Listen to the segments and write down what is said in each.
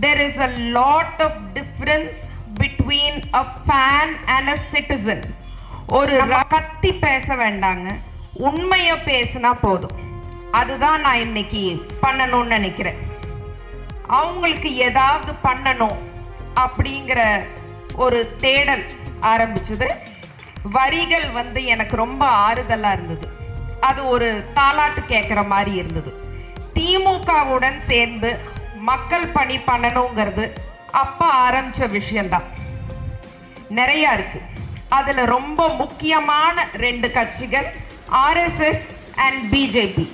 there is a lot of difference between a fan and a citizen. ஒரு கத்தி பேச வேண்டாங்க. உண்மையை பேசினா போதும். அதுதான் நான் இன்னைக்கு பண்ணணும்னு நினைக்கிறேன். அவங்களுக்கு ஏதாவது பண்ணணும் அப்படிங்கிற ஒரு தேடல் ஆரம்பிச்சது. வரிகள் வந்து எனக்கு ரொம்ப ஆறுதலா இருந்தது. அது ஒரு தாலாட்டு கேட்குற மாதிரி இருந்தது. திமுகவுடன் சேர்ந்து மக்கள் பணி பண்ணணுங்கிறது அப்போ ஆரம்பித்த விஷயந்தான் நிறையா இருக்குது அதில் ரொம்ப முக்கியமான ரெண்டு கட்சிகள் ஆர்எஸ்எஸ் அண்ட் பிஜேபி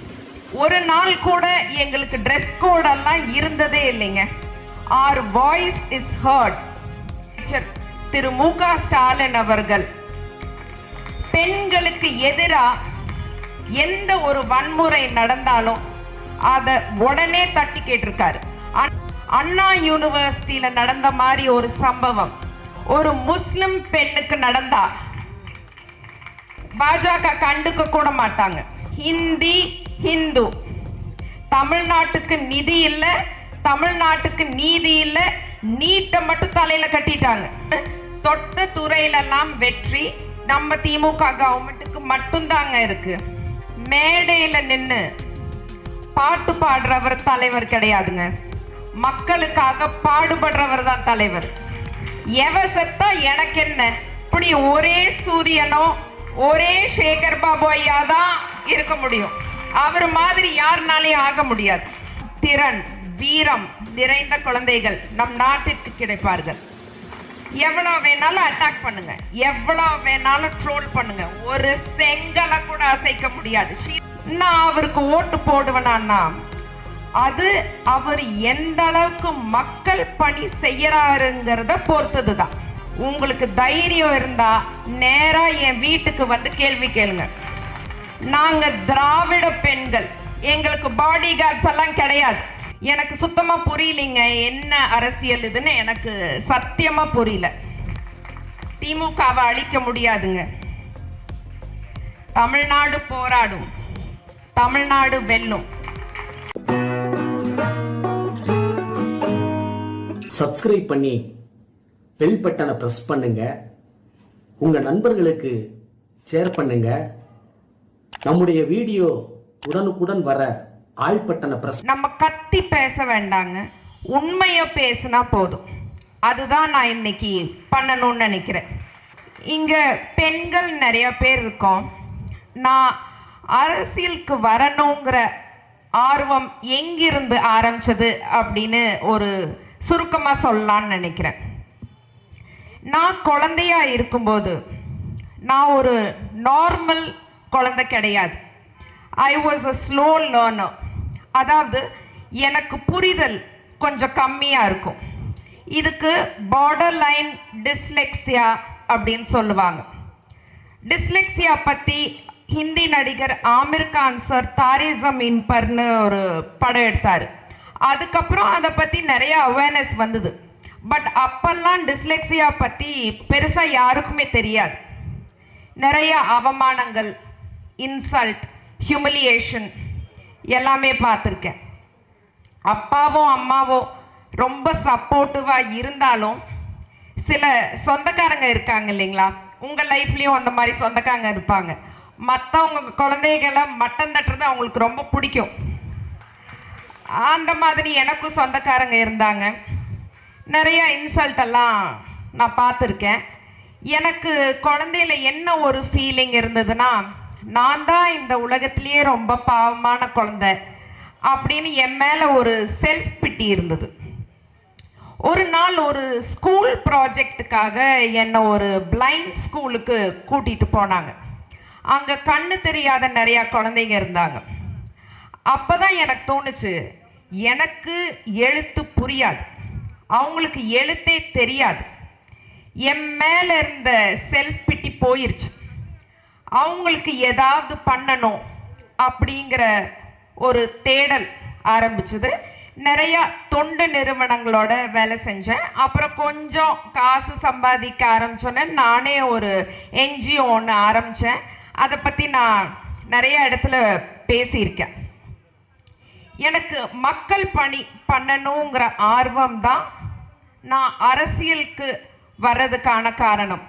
ஒரு நாள் கூட எங்களுக்கு ட்ரெஸ் கோடெல்லாம் இருந்ததே இல்லைங்க. Our voice is heard Thiru Mu Ka Stalin அவர்கள் பெண்களுக்கு எதிராக எந்த ஒரு வன்முறை நடந்தாலும் அதை உடனே தட்டி கேட்டிருக்காரு. அண்ணா யூனிவர்சிட்டியில நடந்த மாதிரி ஒரு சம்பவம். ஒரு முஸ்லிம் பெண்ணுக்கு நடந்தா. பாஜக கண்டுக்க கூட மாட்டாங்க. ஹிந்தி ஹிந்து. தமிழ்நாட்டுக்கு நிதி இல்லை தமிழ்நாட்டுக்கு நீதி இல்லை நீட்டை மட்டும் தலையில கட்டிட்டாங்க. தொட்ட துறையிலெல்லாம் வெற்றி நம்ம திமுக கவர்மெண்ட்டுக்கு மட்டும்தாங்க இருக்கு. மேடையில நின்னு பாட்டு பாடுறவர் தலைவர் கிடையாதுங்க. மக்களுக்காக பாடுபடுறவர் தான் தலைவர். எவ செத்தா எனக்கு என்ன இப்படி ஒரே சூரியனோ ஒரே சேகர் பாபு ஐயா தான் இருக்க முடியும். அவர் மாதிரி யாருனாலையும் ஆக முடியாது. திறன் வீரம் நிறைந்த குழந்தைகள் நம் நாட்டிற்கு கிடைப்பார்கள். எவ்வளோ வேணாலும் அட்டாக் பண்ணுங்க. எவ்வளோ வேணாலும் ட்ரோல் பண்ணுங்க. ஒரு செங்கலை கூட அசைக்க முடியாது. நான் அவருக்கு ஓட்டு போடுவேனா அது அவர் எந்த அளவுக்கு மக்கள் பணி செய்யறாருங்கிறத பொறுத்தது தான் உங்களுக்கு தைரியம் இருந்தா நேரா என் வீட்டுக்கு வந்து கேள்வி கேளுங்க. நாங்க திராவிட பெண்கள். எங்களுக்கு பாடி கார்ட்ஸ் எல்லாம் கிடையாது. எனக்கு சுத்தமா புரியலைங்க என்ன அரசியல் இதுன்னு எனக்கு சத்தியமா புரியல. திமுகவை அழிக்க முடியாதுங்க. தமிழ்நாடு போராடும். தமிழ்நாடு வெல்லும். சப்ஸ்கிரைப் பண்ணி பெல் பட்டனை ப்ரெஸ் பண்ணுங்க. உங்கள் நண்பர்களுக்கு ஷேர் பண்ணுங்க. நம்முடைய வீடியோ உடனுக்குடன் வர ஆள் பட்டனை பிரஸ் நம்ம கத்தி பேச வேண்டாங்க. உண்மையை பேசினா போதும். அதுதான் நான் இன்னைக்கு பண்ணணும்னு நினைக்கிறேன். இங்கே பெண்கள் நிறைய பேர் இருக்கோம். நான் அரசியலுக்கு வரணுங்கிற ஆர்வம் எங்கிருந்து ஆரம்பிச்சது அப்படின்னு ஒரு சுருக்கமாக சொல்லலான்னு நினைக்கிறேன். நான் குழந்தையா இருக்கும்போது நான் ஒரு நார்மல் குழந்தை கிடையாது. I was a slow learner அதாவது எனக்கு புரிதல் கொஞ்சம் கம்மியாக இருக்கும். இதுக்கு பார்டர் லைன் டிஸ்லெக்ஸியா அப்படின்னு சொல்லுவாங்க. டிஸ்லெக்ஸியா பற்றி ஹிந்தி நடிகர் ஆமிர் கான் சார் இன்பர்னு ஒரு படம் எடுத்தார். அதுக்கப்புறம் அதை பற்றி நிறைய அவேர்னஸ் வந்தது. பட் அப்பெல்லாம் டிஸ்லெக்ஸியா பற்றி பெருசாக யாருக்குமே தெரியாது. நிறைய அவமானங்கள் இன்சல்ட் ஹியூமிலியேஷன் எல்லாமே பார்த்துருக்கேன். அப்பாவும் அம்மாவோ ரொம்ப சப்போர்ட்டிவாக இருந்தாலும் சில சொந்தக்காரங்க இருக்காங்க இல்லைங்களா? உங்கள் லைஃப்லேயும் அந்த மாதிரி சொந்தக்காரங்க இருப்பாங்க. மற்றவங்க குழந்தைகளை மட்டம் தட்டுறது அவங்களுக்கு ரொம்ப பிடிக்கும். அந்த மாதிரி எனக்கும் சொந்தக்காரங்க இருந்தாங்க. நிறையா இன்சல்ட் எல்லாம் நான் பார்த்துருக்கேன். எனக்கு குழந்தையில என்ன ஒரு ஃபீலிங் இருந்ததுன்னா நான் தான் இந்த உலகத்திலேயே ரொம்ப பாவமான குழந்தை அப்படின்னு என் மேலே ஒரு செல்ஃப் பிட்டி இருந்தது. ஒரு நாள் ஒரு ஸ்கூல் ப்ராஜெக்ட்டுக்காக என்னை ஒரு பிளைண்ட் ஸ்கூலுக்கு கூட்டிகிட்டு போனாங்க. அங்கே கண்ணு தெரியாத நிறையா குழந்தைங்க இருந்தாங்க. அப்போ தான் எனக்கு தோணுச்சு எனக்கு எழுத்து புரியாது. அவங்களுக்கு எழுத்தே தெரியாது. என் மேலே இருந்த செல்ஃப் பிட்டி போயிருச்சு. அவங்களுக்கு ஏதாவது பண்ணணும் அப்படிங்கிற ஒரு தேடல் ஆரம்பிச்சது. நிறையா தொண்டு நிறுவனங்களோட வேலை செஞ்சேன். அப்புறம் கொஞ்சம் காசு சம்பாதிக்க ஆரம்பிச்சோன்னே நானே ஒரு என்ஜிஓ ஒன்று ஆரம்பித்தேன் அதை பற்றி நான் நிறைய இடத்துல பேசியிருக்கேன். எனக்கு மக்கள் பணி பண்ணணுங்கிற ஆர்வம் தான் நான் அரசியலுக்கு வர்றதுக்கான காரணம்.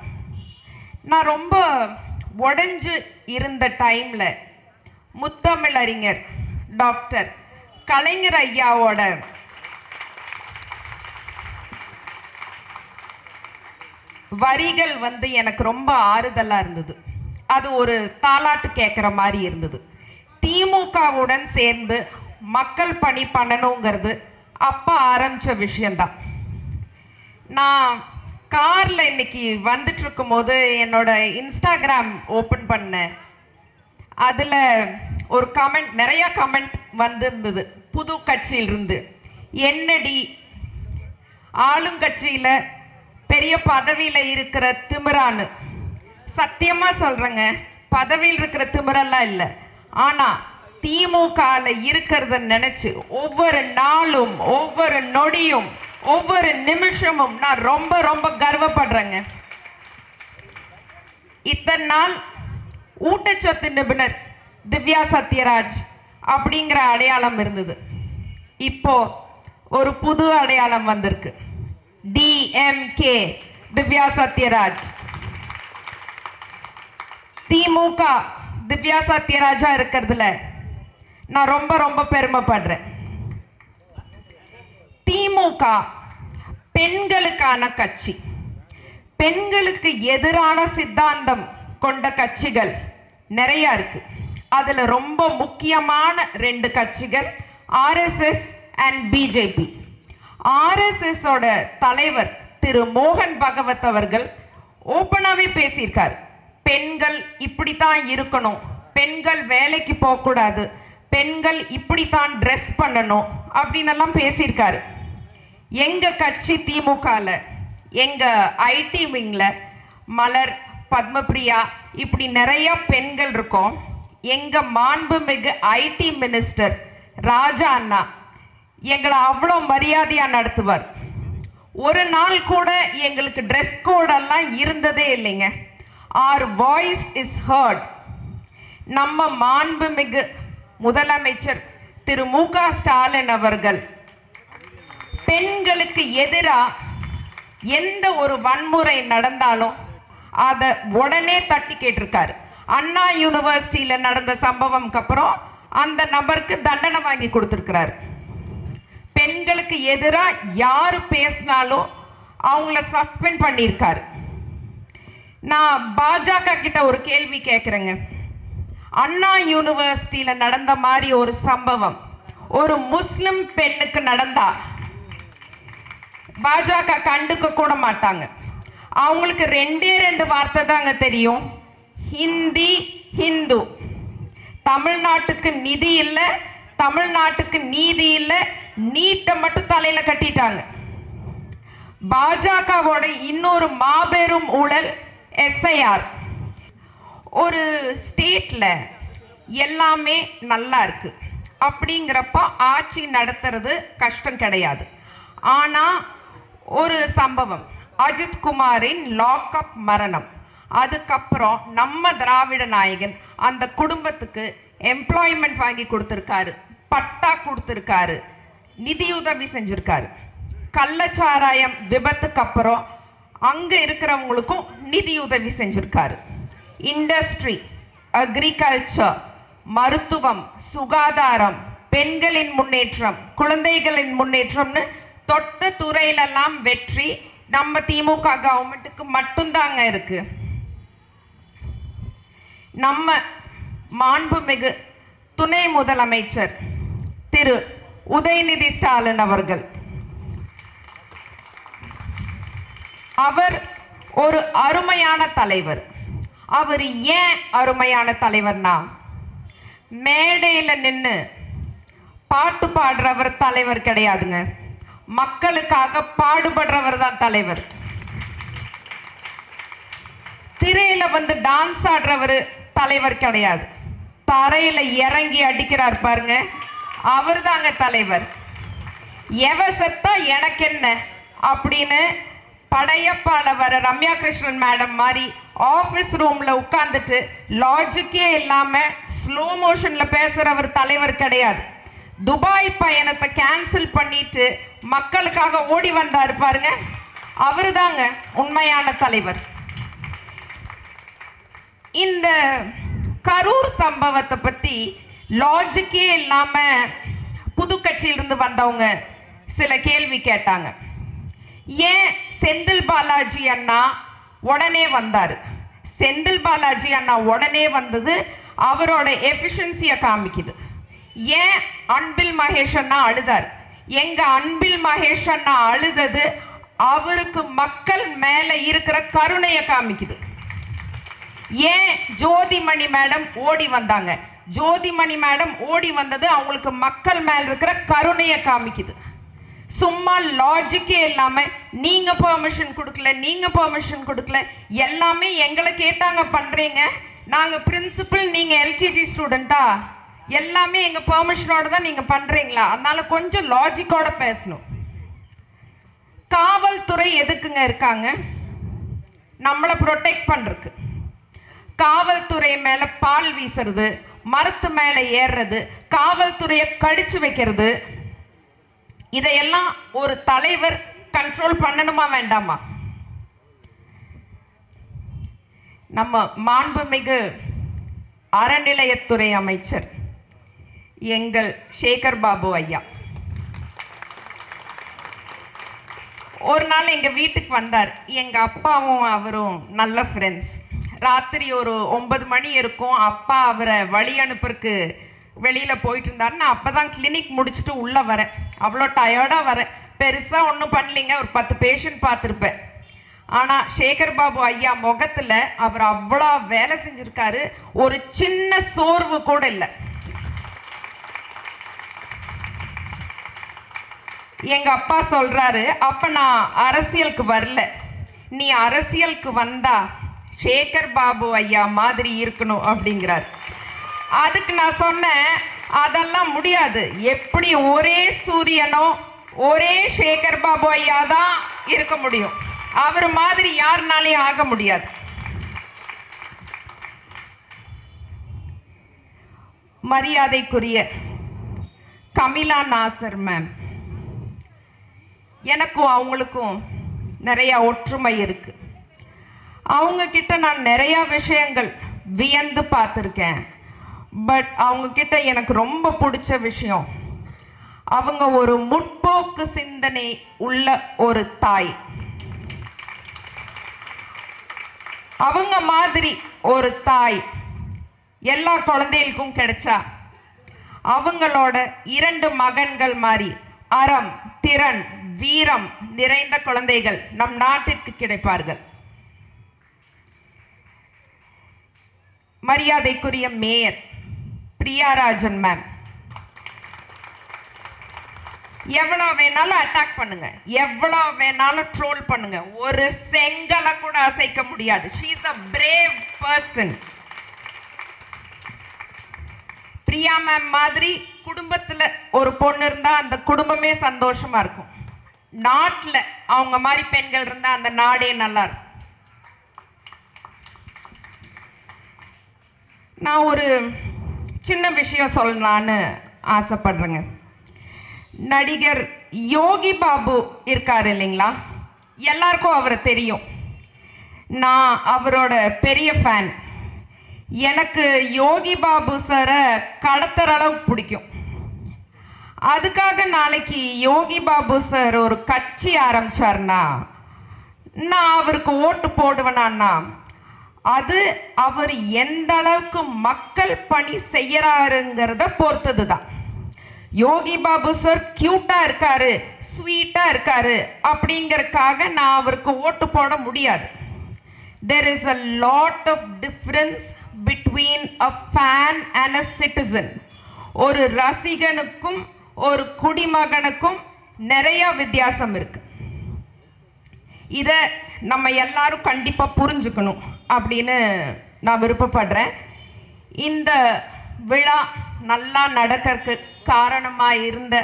நான் ரொம்ப உடஞ்சு இருந்த டைமில் முத்தமிழறிஞர் டாக்டர் கலைஞர் ஐயாவோட வரிகள் வந்து எனக்கு ரொம்ப ஆறுதலாக இருந்தது. அது ஒரு தாலாட்டு கேட்குற மாதிரி இருந்தது. திமுகவுடன் சேர்ந்து மக்கள் பணி பண்ணணுங்கிறது அப்போ ஆரம்பித்த விஷயந்தான் நான் காரில் இன்னைக்கு வந்துட்டுருக்கும் போது என்னோட இன்ஸ்டாகிராம் ஓப்பன் பண்ணேன். அதில் ஒரு கமெண்ட் நிறையா கமெண்ட் வந்திருந்தது. புது கட்சியிலிருந்து. என்னடி? ஆளுங்கட்சியில் பெரிய பதவியில் இருக்கிற திமிரான்னு. சத்தியமாக சொல்கிறேங்க பதவியில் இருக்கிற திமிரெல்லாம் இல்லை. ஆனால் திமுகல இருக்கிறத நினைச்சு ஒவ்வொரு நாளும் ஒவ்வொரு நொடியும் ஒவ்வொரு நிமிஷமும் நான் ரொம்ப ரொம்ப கர்வப்படுறேங்க. இத்தனை நாள் ஊட்டச்சத்து நிபுணர் திவ்யா சத்யராஜ் அப்படிங்கிற அடையாளம் இருந்தது. இப்போ ஒரு புது அடையாளம் வந்திருக்கு. டிஎம்கே திவ்யா சத்யராஜ். திமுக திவ்யா சத்யராஜா இருக்கிறதுல நான் ரொம்ப ரொம்ப பெருமைப்படுறேன். திமுக பெண்களுக்கான கட்சி. பெண்களுக்கு எதிரான சித்தாந்தம் கொண்ட கட்சிகள் நிறையா இருக்கு. அதில் ரொம்ப முக்கியமான ரெண்டு கட்சிகள் ஆர்எஸ்எஸ் அண்ட் பிஜேபி ஆர்எஸ்எஸோட தலைவர் திரு மோகன் பகவத் அவர்கள் ஓப்பனாகவே பேசியிருக்கார். பெண்கள் இப்படி தான் இருக்கணும். பெண்கள் வேலைக்கு போகக்கூடாது. பெண்கள் இப்படித்தான் ட்ரெஸ் பண்ணணும் அப்படின்னு எல்லாம் பேசியிருக்காரு. எங்கள் கட்சி திமுகவில் எங்கள் ஐடி விங்கில் மலர் பத்மபிரியா இப்படி நிறைய பெண்கள் இருக்கோம். எங்கள் மாண்புமிகு ஐடி மினிஸ்டர் ராஜா அண்ணா எங்களை அவ்வளோ மரியாதையாக நடத்துவார். ஒரு நாள் கூட எங்களுக்கு ட்ரெஸ் கோடெல்லாம் இருந்ததே இல்லைங்க. ஆர் வாய்ஸ் இஸ் ஹர்ட் நம்ம மாண்புமிகு முதலமைச்சர் திரு மு க ஸ்டாலின் அவர்கள் பெண்களுக்கு எதிராக எந்த ஒரு வன்முறை நடந்தாலும் அதை உடனே தட்டி கேட்டிருக்காரு. அண்ணா யூனிவர்சிட்டியில் நடந்த சம்பவம்க்கு அப்புறம் அந்த நபருக்கு தண்டனை வாங்கி கொடுத்திருக்கிறாரு. பெண்களுக்கு எதிராக யார் பேசினாலும் அவங்கள சஸ்பெண்ட் பண்ணியிருக்காரு. நான் பாஜக கிட்ட ஒரு கேள்வி கேட்குறேங்க அண்ணா யூனிவர்சிட்டியில் நடந்த மாதிரி ஒரு சம்பவம். ஒரு முஸ்லிம் பெண்ணுக்கு நடந்தா. பாஜக கண்டுக்க கூட மாட்டாங்க. அவங்களுக்கு ரெண்டே ரெண்டு வார்த்தை தாங்க தெரியும். ஹிந்தி ஹிந்து. தமிழ்நாட்டுக்கு நிதி இல்லை தமிழ்நாட்டுக்கு நீதி இல்லை நீட்டை மட்டும் தலையில் கட்டிட்டாங்க. பாஜகவோட இன்னொரு மாபெரும் ஊழல் எஸ்ஐஆர். ஒரு ஸ்டேட்டில் எல்லாமே நல்லா இருக்குது அப்படிங்கிறப்ப ஆட்சி நடத்துறது கஷ்டம் கிடையாது. ஆனால் ஒரு சம்பவம். அஜித் குமாரின் லாக்அப் மரணம். அதுக்கப்புறம் நம்ம திராவிட நாயகன் அந்த குடும்பத்துக்கு எம்ப்ளாய்மெண்ட் வாங்கி கொடுத்துருக்காரு. பட்டா கொடுத்துருக்காரு. நிதியுதவி செஞ்சுருக்காரு. கள்ளச்சாராயம் விபத்துக்கு அப்புறம் அங்கே இருக்கிறவங்களுக்கும் நிதியுதவி செஞ்சுருக்காரு. இண்டஸ்ட்ரி அக்ரிகல்ச்சர் மருத்துவம் சுகாதாரம் பெண்களின் முன்னேற்றம் குழந்தைகளின் முன்னேற்றம்னு தொட்ட துறையிலெல்லாம் வெற்றி நம்ம திமுக கவர்மெண்ட்டுக்கு மட்டும்தாங்க இருக்கு. நம்ம மாண்புமிகு துணை முதலமைச்சர் திரு உதயநிதி ஸ்டாலின் அவர்கள். அவர் ஒரு அருமையான தலைவர். அவர் ஏன் அருமையான தலைவர்னா? மேடையில் நின்று பாட்டு பாடுறவர் தலைவர் கிடையாதுங்க. மக்களுக்காக பாடுபடுறவர் தான் தலைவர். திரையில் வந்து டான்ஸ் ஆடுறவர் தலைவர் கிடையாது. தரையில் இறங்கி அடிக்கிறார் பாருங்க. அவர் தாங்க தலைவர். எவ செத்தா எனக்கு என்ன? அப்படின்னு படையப்பால வர ரம்யா கிருஷ்ணன் மேடம் மாதிரி ஆஃபீஸ் ரூமில் உட்காந்துட்டு லாஜிக்கே இல்லாமல் ஸ்லோ மோஷனில் பேசுகிறவர் தலைவர் கிடையாது. துபாய் பயணத்தை கேன்சல் பண்ணிட்டு மக்களுக்காக ஓடி வந்தாரு பாருங்க. அவருதாங்க உண்மையான தலைவர். இந்த கரூர் சம்பவத்தை பற்றி லாஜிக்கே இல்லாமல் புது கட்சியிலிருந்து வந்தவங்க சில கேள்வி கேட்டாங்க. ஏன் செந்தில் பாலாஜி அண்ணா உடனே வந்தார்? செந்தில் பாலாஜி அண்ணா உடனே வந்தது அவரோட எஃபிஷியன்சியை காமிக்குது. ஏன் அன்பில் மகேஷ் அண்ணா அழுதார்? எங்கள் அன்பில் மகேஷ் அண்ணா அழுதது அவருக்கு மக்கள் மேலே இருக்கிற கருணையை காமிக்குது. ஏன் ஜோதிமணி மேடம் ஓடி வந்தாங்க? ஜோதிமணி மேடம் ஓடி வந்தது அவங்களுக்கு மக்கள் மேல் இருக்கிற கருணையை காமிக்குது. சும்மா லாஜிக்கே இல்லாமல் நீங்கள் பெர்மிஷன் கொடுக்கல நீங்கள் பெர்மிஷன் கொடுக்கல எல்லாமே எங்களை கேட்டாங்க பண்ணுறீங்க நாங்கள் பிரின்சிபல் நீங்கள் எல்கேஜி ஸ்டூடெண்ட்டா எல்லாமே எங்கள் பெர்மிஷனோட தான் நீங்கள் பண்ணுறீங்களா அதனால கொஞ்சம் லாஜிக்கோட பேசணும். காவல்துறை எதுக்குங்க இருக்காங்க? நம்மளை ப்ரொடெக்ட் பண்ணுறக்கு காவல்துறை மேலே பால் வீசுறது மரத்து மேலே ஏறுறது காவல்துறையை கடிச்சு வைக்கிறது இதையெல்லாம் ஒரு தலைவர் கண்ட்ரோல் பண்ணணுமா வேண்டாமா? நம்ம மாண்புமிகு அறநிலையத்துறை அமைச்சர் எங்கள் சேகர் பாபு ஐயா. ஒரு நாள் எங்கள் வீட்டுக்கு வந்தார். எங்கள் அப்பாவும் அவரும் நல்ல ஃப்ரெண்ட்ஸ் ராத்திரி ஒரு ஒன்பது மணி இருக்கும். அப்பா அவரை வழி அனுப்புறக்கு வெளியில் போயிட்டு இருந்தார் நான் அப்பதான் கிளினிக் முடிச்சுட்டு உள்ளே வரேன். அவ்வளோ டயர்டா வரேன் பெருசா ஒன்றும் பண்ணலிங்க. ஒரு பத்து பேஷண்ட் பார்த்துருப்பேன். ஆனா சேகர் பாபு ஐயா முகத்துல அவர் அவ்வளோ வேலை செஞ்சுருக்காரு. ஒரு சின்ன சோர்வு கூட இல்லை. எங்க அப்பா சொல்றாரு அப்போ நான் அரசியலுக்கு வரல. நீ அரசியலுக்கு வந்தா சேகர் பாபு ஐயா மாதிரி இருக்கணும். அப்படிங்கிறார். அதுக்கு நான் சொன்னேன் அதெல்லாம் முடியாது. எப்படி ஒரே சூரியனோ ஒரே சேகர் பாபு ஐயா தான் இருக்க முடியும். அவர் மாதிரி யாருனாலையும் ஆக முடியாது. மரியாதைக்குரிய கமிலா நாசர் மேம் எனக்கும் அவங்களுக்கும் நிறையா ஒற்றுமை இருக்குது அவங்க கிட்ட நான் நிறையா விஷயங்கள் வியந்து பார்த்துருக்கேன். பட் அவங்கக்கிட்ட எனக்கு ரொம்ப பிடிச்ச விஷயம். அவங்க ஒரு முற்போக்கு சிந்தனை உள்ள ஒரு தாய். அவங்க மாதிரி ஒரு தாய் எல்லா குழந்தைகளுக்கும் கிடைச்சா அவங்களோட இரண்டு மகன்கள் மாதிரி அறம் திறன் வீரம் நிறைந்த குழந்தைகள் நம் நாட்டிற்கு கிடைப்பார்கள். மரியாதைக்குரிய மேயர் பிரியாராஜன் மேம் எவ்வளோ வேணாலும் அட்டாக் பண்ணுங்க. எவ்வளோ வேணாலும் ட்ரோல் பண்ணுங்க. ஒரு செங்கலை கூட அசைக்க முடியாது. She is a brave person Priya ma'am மாதிரி குடும்பத்தில் ஒரு பொண்ணு இருந்தால் அந்த குடும்பமே சந்தோஷமாக இருக்கும். நாட்டில் அவங்க மாதிரி பெண்கள் இருந்தால் அந்த நாடே நல்லா இருக்கும். நான் ஒரு சின்ன விஷயம் சொல்லலான்னு ஆசைப்படுறேங்க. நடிகர் யோகி பாபு இருக்கார் இல்லைங்களா? எல்லாருக்கும் அவரை தெரியும். நான் அவரோட பெரிய ஃபேன் எனக்கு யோகி பாபு சாரை கடத்துற அளவுக்கு பிடிக்கும். அதுக்காக நாளைக்கு யோகி பாபு சார் ஒரு கட்சி ஆரம்பிச்சார்னா நான் அவருக்கு ஓட்டு போடுவேனான்னா அது அவர் எந்த அளவுக்கு மக்கள் பணி செய்யறாருங்கிறத பொறுத்தது தான் யோகி பாபு சார் கியூட்டா இருக்காரு ஸ்வீட்டா இருக்காரு அப்படிங்கறதுக்காக நான் அவருக்கு ஓட்டு போட முடியாது. There is a lot of difference between a fan and a citizen ஒரு ரசிகனுக்கும் ஒரு குடிமகனுக்கும் நிறைய வித்தியாசம் இருக்கு. இதை நம்ம எல்லாரும் கண்டிப்பாக புரிஞ்சுக்கணும். அப்படின்னு நான் விருப்பப்படுறேன். இந்த விழா நல்லா நடக்கிறதுக்கு காரணமாக இருந்த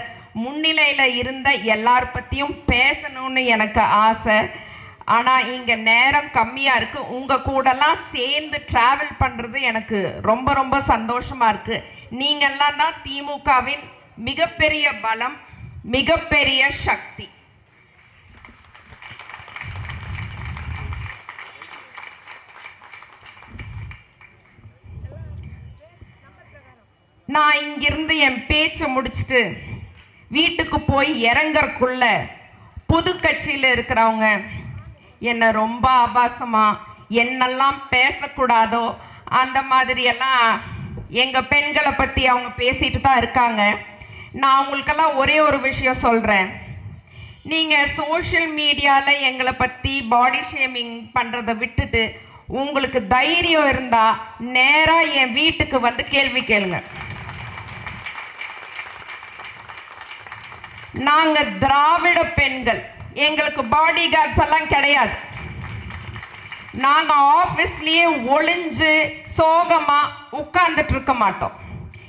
முன்னிலையில் இருந்த எல்லார் பற்றியும் பேசணும்னு எனக்கு ஆசை. ஆனால் இங்கே நேரம் கம்மியாக இருக்குது உங்கள் கூடலாம் சேர்ந்து ட்ராவல் பண்ணுறது எனக்கு ரொம்ப ரொம்ப சந்தோஷமாக இருக்குது நீங்கள்லாம் தான் திமுகவின் மிகப்பெரிய பலம் மிகப்பெரிய சக்தி. நான் இங்கிருந்து என் பேச்சை முடிச்சுட்டு வீட்டுக்கு போய் இறங்கறக்குள்ள புது கட்சியில் இருக்கிறவங்க என்னை ரொம்ப ஆபாசமாக என்னெல்லாம் பேசக்கூடாதோ அந்த மாதிரியெல்லாம் எங்கள் பெண்களை பற்றி அவங்க பேசிட்டு தான் இருக்காங்க. நான் உங்களுக்கெல்லாம் ஒரே ஒரு விஷயம் சொல்கிறேன் நீங்கள் சோஷியல் மீடியாவில் எங்களை பற்றி பாடி ஷேமிங் பண்ணுறதை விட்டுட்டு உங்களுக்கு தைரியம் இருந்தால் நேராக என் வீட்டுக்கு வந்து கேள்வி கேளுங்க. நாங்க திராவிட பெண்கள். எங்களுக்கு பாடி கார்ட்ஸ் எல்லாம் கிடையாது. நாங்க ஆபீஸ்லயே ஒளிஞ்சு சோகமா உட்கார்ந்துட்டு இருக்க மாட்டோம்.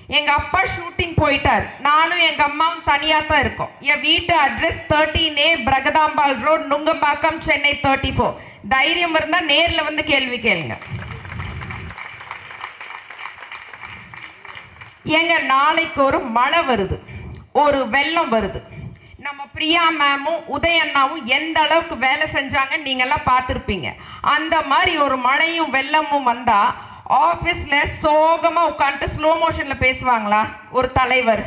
எங்க அப்பா ஷூட்டிங் போயிட்டார். நானும் எங்க அம்மாவும் தனியா தான் இருக்கோம். என் வீட்டு address thirteen A Pragathambal road Nungambakkam Chennai thirty four தைரியம் இருந்தா நேர்ல வந்து கேள்வி கேளுங்க. எங்க நாளைக்கு ஒரு மழை வருது. ஒரு வெள்ளம் வருது. நம்ம பிரியா மேமும் உதயண்ணாவும் எந்த அளவுக்கு வேலை செஞ்சாங்க நீங்கள்லாம் பார்த்துருப்பீங்க. அந்த மாதிரி ஒரு மழையும் வெள்ளமும் வந்தால் ஆஃபீஸில் சோகமாக உட்காந்துட்டு ஸ்லோ மோஷனில் பேசுவாங்களா? ஒரு தலைவர்.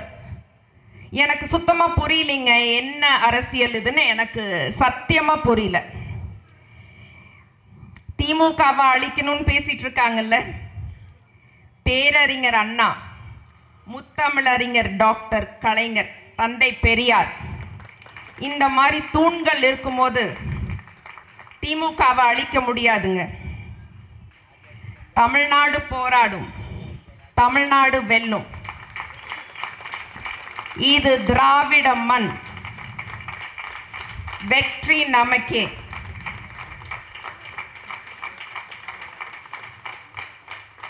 எனக்கு சுத்தமாக புரியலிங்க என்ன அரசியல் இதுன்னு எனக்கு சத்தியமாக புரியல. திமுகவை அழிக்கணும்னு பேசிகிட்டு இருக்காங்கல்ல. பேரறிஞர் அண்ணா முத்தமிழறிஞர் டாக்டர் கலைஞர் தந்தை பெரியார். இந்த மாதிரி தூண்கள் இருக்கும்போது திமுகவை அழிக்க முடியாதுங்க. தமிழ்நாடு போராடும் தமிழ்நாடு வெல்லும். இது திராவிட மண். வெற்றி நமக்கே.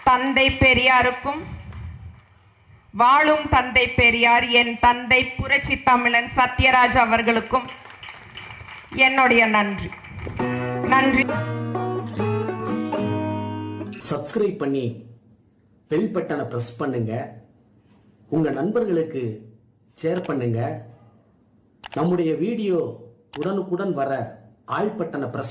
தந்தை பெரியாருக்கும் வாழும் தந்தை பெரியார் என் தந்தை புரட்சி தமிழன் சத்யராஜ் அவர்களுக்கும் என்னுடைய நன்றி. நன்றி. சப்ஸ்கிரைப் பண்ணி பெல் பட்டனை பிரஸ் பண்ணுங்க. உங்க நண்பர்களுக்கு ஷேர் பண்ணுங்க. நம்முடைய வீடியோ உடனுக்குடன் வர ஆள் பட்டனை பிரஸ்